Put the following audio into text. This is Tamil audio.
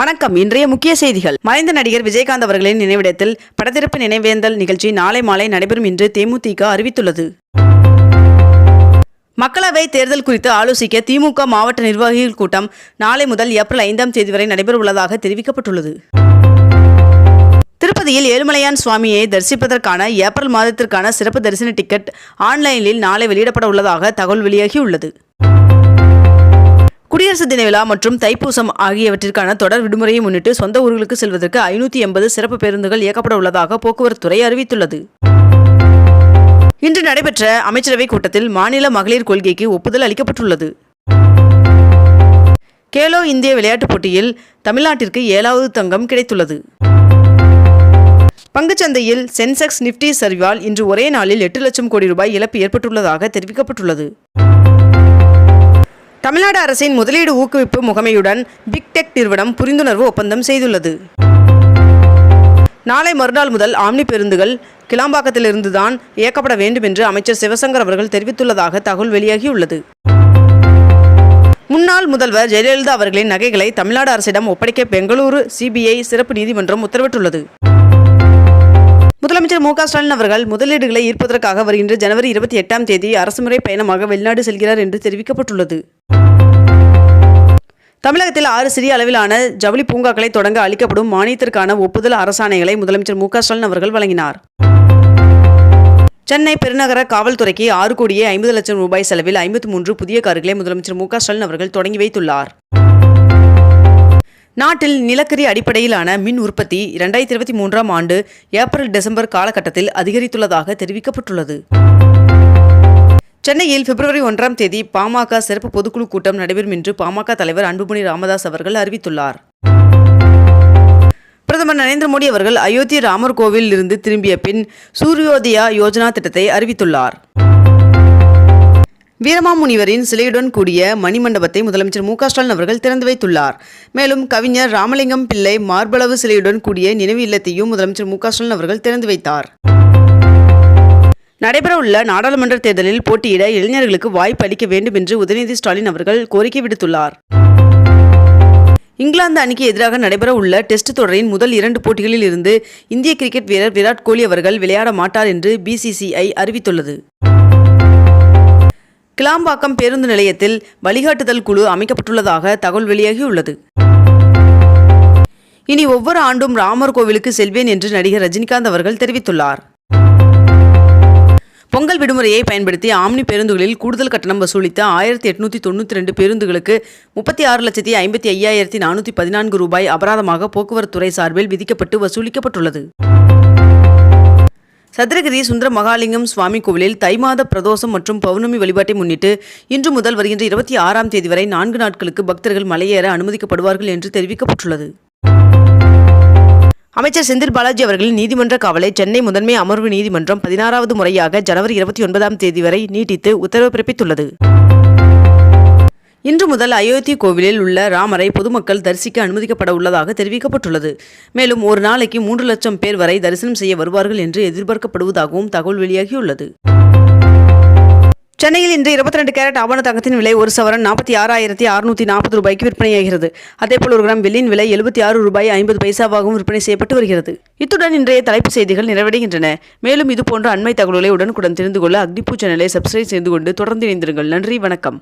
வணக்கம். இன்றைய முக்கிய செய்திகள். மறைந்த நடிகர் விஜயகாந்த் அவர்களின் நினைவிடத்தில் படத்திறப்பு நினைவேந்தல் நிகழ்ச்சி நாளை மாலை நடைபெறும் என்று தேமுதிக அறிவித்துள்ளது. மக்களவை தேர்தல் குறித்து ஆலோசிக்க திமுக மாவட்ட நிர்வாகிகள் கூட்டம் நாளை முதல் ஏப்ரல் ஐந்தாம் தேதி வரை நடைபெறவுள்ளதாக தெரிவிக்கப்பட்டுள்ளது. திருப்பதியில் ஏழுமலையான் சுவாமியை தரிசிப்பதற்கான ஏப்ரல் மாதத்திற்கான சிறப்பு தரிசன டிக்கெட் ஆன்லைனில் நாளை வெளியிடப்பட உள்ளதாக தகவல் வெளியாகியுள்ளது. குடியரசு தின விழா மற்றும் தைப்பூசம் ஆகியவற்றிற்கான தொடர் விடுமுறையை முன்னிட்டு சொந்த ஊர்களுக்கு செல்வதற்கு ஐநூற்றி எண்பது சிறப்பு பேருந்துகள் இயக்கப்பட உள்ளதாக போக்குவரத்துறை அறிவித்துள்ளது. இன்று நடைபெற்ற அமைச்சரவைக் கூட்டத்தில் மாநில மகளிர் கொள்கைக்கு ஒப்புதல் அளிக்கப்பட்டுள்ளது. கேலோ இந்திய விளையாட்டுப் போட்டியில் தமிழ்நாட்டிற்கு ஏழாவது தங்கம் கிடைத்துள்ளது. பங்குச்சந்தையில் சென்செக்ஸ் நிப்டி சரிவால் இன்று ஒரே நாளில் எட்டு லட்சம் கோடி ரூபாய் இழப்பு ஏற்பட்டுள்ளதாக தெரிவிக்கப்பட்டுள்ளது. தமிழ்நாடு அரசின் முதலீடு ஊக்குவிப்பு முகமையுடன் பிக் டெக் நிறுவனம் புரிந்துணர்வு ஒப்பந்தம் செய்துள்ளது. நாளை மறுநாள் முதல் ஆம்னி பேருந்துகள் கிளாம்பாக்கத்திலிருந்துதான் இயக்கப்பட வேண்டும் என்று அமைச்சர் சிவசங்கர் அவர்கள் தெரிவித்துள்ளதாக தகவல் வெளியாகியுள்ளது. முன்னாள் முதல்வர் ஜெயலலிதா அவர்களின் நகைகளை தமிழ்நாடு அரசிடம் ஒப்படைக்க பெங்களூரு சிபிஐ சிறப்பு நீதிமன்றம் உத்தரவிட்டுள்ளது. முதலமைச்சர் மு க ஸ்டாலின் அவர்கள் முதலீடுகளை ஈர்ப்பதற்காக வருகின்ற ஜனவரி இருபத்தி எட்டாம் தேதி அரசுமுறை பயணமாக வெளிநாடு செல்கிறார் என்று தெரிவிக்கப்பட்டுள்ளது. தமிழகத்தில் ஆறு சிறிய அளவிலான ஜவுளி பூங்காக்களை தொடங்க அளிக்கப்படும் மானியத்திற்கான ஒப்புதல் அரசாணைகளை முதலமைச்சர் மு க ஸ்டாலின் அவர்கள் வழங்கினார். சென்னை பெருநகர காவல்துறைக்கு ஆறு கோடியே ஐம்பது லட்சம் ரூபாய் செலவில் ஐம்பத்தி மூன்று புதிய கார்களை முதலமைச்சர் மு க ஸ்டாலின் அவர்கள் தொடங்கி வைத்துள்ளார். நாட்டில் நிலக்கரி அடிப்படையிலான மின் உற்பத்தி இரண்டாயிரத்தி இருபத்தி மூன்றாம் ஆண்டு ஏப்ரல் டிசம்பர் காலகட்டத்தில் அதிகரித்துள்ளதாக தெரிவிக்கப்பட்டுள்ளது. சென்னையில் பிப்ரவரி ஒன்றாம் தேதி பாமக சிறப்பு பொதுக்குழு கூட்டம் நடைபெறும் என்று பாமக தலைவர் அன்புமணி ராமதாஸ் அவர்கள் அறிவித்துள்ளார். பிரதமர் நரேந்திர மோடி அவர்கள் அயோத்தி ராமர் கோவிலில் இருந்து திரும்பிய பின் சூரியோதயா யோஜனா திட்டத்தை அறிவித்துள்ளார். வீரமாமுனிவரின் சிலையுடன் கூடிய மணிமண்டபத்தை முதலமைச்சர் மு க ஸ்டாலின் அவர்கள் திறந்து வைத்துள்ளார். மேலும் கவிஞர் ராமலிங்கம் பிள்ளை மார்பளவு சிலையுடன் கூடிய நினைவு இல்லத்தையும் முதலமைச்சர் மு க ஸ்டாலின் அவர்கள் திறந்து வைத்தார். நடைபெறவுள்ள நாடாளுமன்ற தேர்தலில் போட்டியிட இளைஞர்களுக்கு வாய்ப்பு அளிக்க வேண்டும் என்று உதயநிதி ஸ்டாலின் அவர்கள் கோரிக்கை விடுத்துள்ளார். இங்கிலாந்து அணிக்கு எதிராக நடைபெறவுள்ள டெஸ்ட் தொடரின் முதல் இரண்டு போட்டிகளில் இருந்து இந்திய கிரிக்கெட் வீரர் விராட் கோலி அவர்கள் விளையாட மாட்டார் என்று பிசிசிஐ அறிவித்துள்ளது. கிளாம்பாக்கம் பேருந்து நிலையத்தில் வழிகாட்டுதல் குழு அமைக்கப்பட்டுள்ளதாக தகவல் வெளியாகியுள்ளது. இனி ஒவ்வொரு ஆண்டும் ராமர் கோவிலுக்கு செல்வேன் என்று நடிகர் ரஜினிகாந்த் அவர்கள் தெரிவித்துள்ளார். பொங்கல் விடுமுறையை பயன்படுத்தி ஆம்னி பேருந்துகளில் கூடுதல் கட்டணம் வசூலித்த ஆயிரத்தி எட்நூத்தி தொண்ணூற்றி ரெண்டு பேருந்துகளுக்கு முப்பத்தி ஆறு லட்சத்தி ஐம்பத்தி ஐயாயிரத்தி நானூற்றி பதினான்கு ரூபாய் அபராதமாக போக்குவரத்துறை சார்பில் விதிக்கப்பட்டு வசூலிக்கப்பட்டுள்ளது. சதுரகிரி சுந்தர மகாலிங்கம் சுவாமி கோவிலில் தை மாத பிரதோஷம் மற்றும் பௌர்ணமி வழிபாட்டை முன்னிட்டு இன்று முதல் வருகின்ற இருபத்தி ஆறாம் தேதி வரை நான்கு நாட்களுக்கு பக்தர்கள் மலையேற அனுமதிக்கப்படுவார்கள் என்று தெரிவிக்கப்பட்டுள்ளது. அமைச்சர் செந்தில் பாலாஜி அவர்களின் நீதிமன்ற காவலை சென்னை முதன்மை அமர்வு நீதிமன்றம் பதினாறாவது முறையாக ஜனவரி இருபத்தி ஒன்பதாம் தேதி வரை நீட்டித்து உத்தரவு பிறப்பித்துள்ளது. இன்று முதல் அயோத்தி கோவிலில் உள்ள ராமரை பொதுமக்கள் தரிசிக்க அனுமதிக்கப்பட உள்ளதாக தெரிவிக்கப்பட்டுள்ளது. மேலும் ஒரு நாளைக்கு மூன்று லட்சம் பேர் வரை தரிசனம் செய்ய வருவார்கள் என்று எதிர்பார்க்கப்படுவதாகவும் தகவல் வெளியாகியுள்ளது. சென்னையில் இன்று இருபத்தி ரெண்டு கேரட் ஆவண தங்கத்தின் விலை ஒரு சவரன் நாற்பத்தி ஆறாயிரத்தி அறுநூத்தி நாற்பது ரூபாய்க்கு விற்பனையாகிறது. அதேபோல் ஒரு கிராம் வெள்ளியின் விலை எழுபத்தி ஆறு ரூபாய் ஐம்பது பைசாவாகவும் விற்பனை செய்யப்பட்டு வருகிறது. இத்துடன் இன்றைய தலைப்பு செய்திகள் நிறைவடைகின்றன. மேலும் இதுபோன்ற அண்மை தகவல்களை உடனுக்குடன் தெரிந்து கொள்ள அக்னிபூ சேனலை சப்ஸ்கிரைப் செய்து கொண்டு தொடர்ந்து இணைந்திருங்கள். நன்றி வணக்கம்.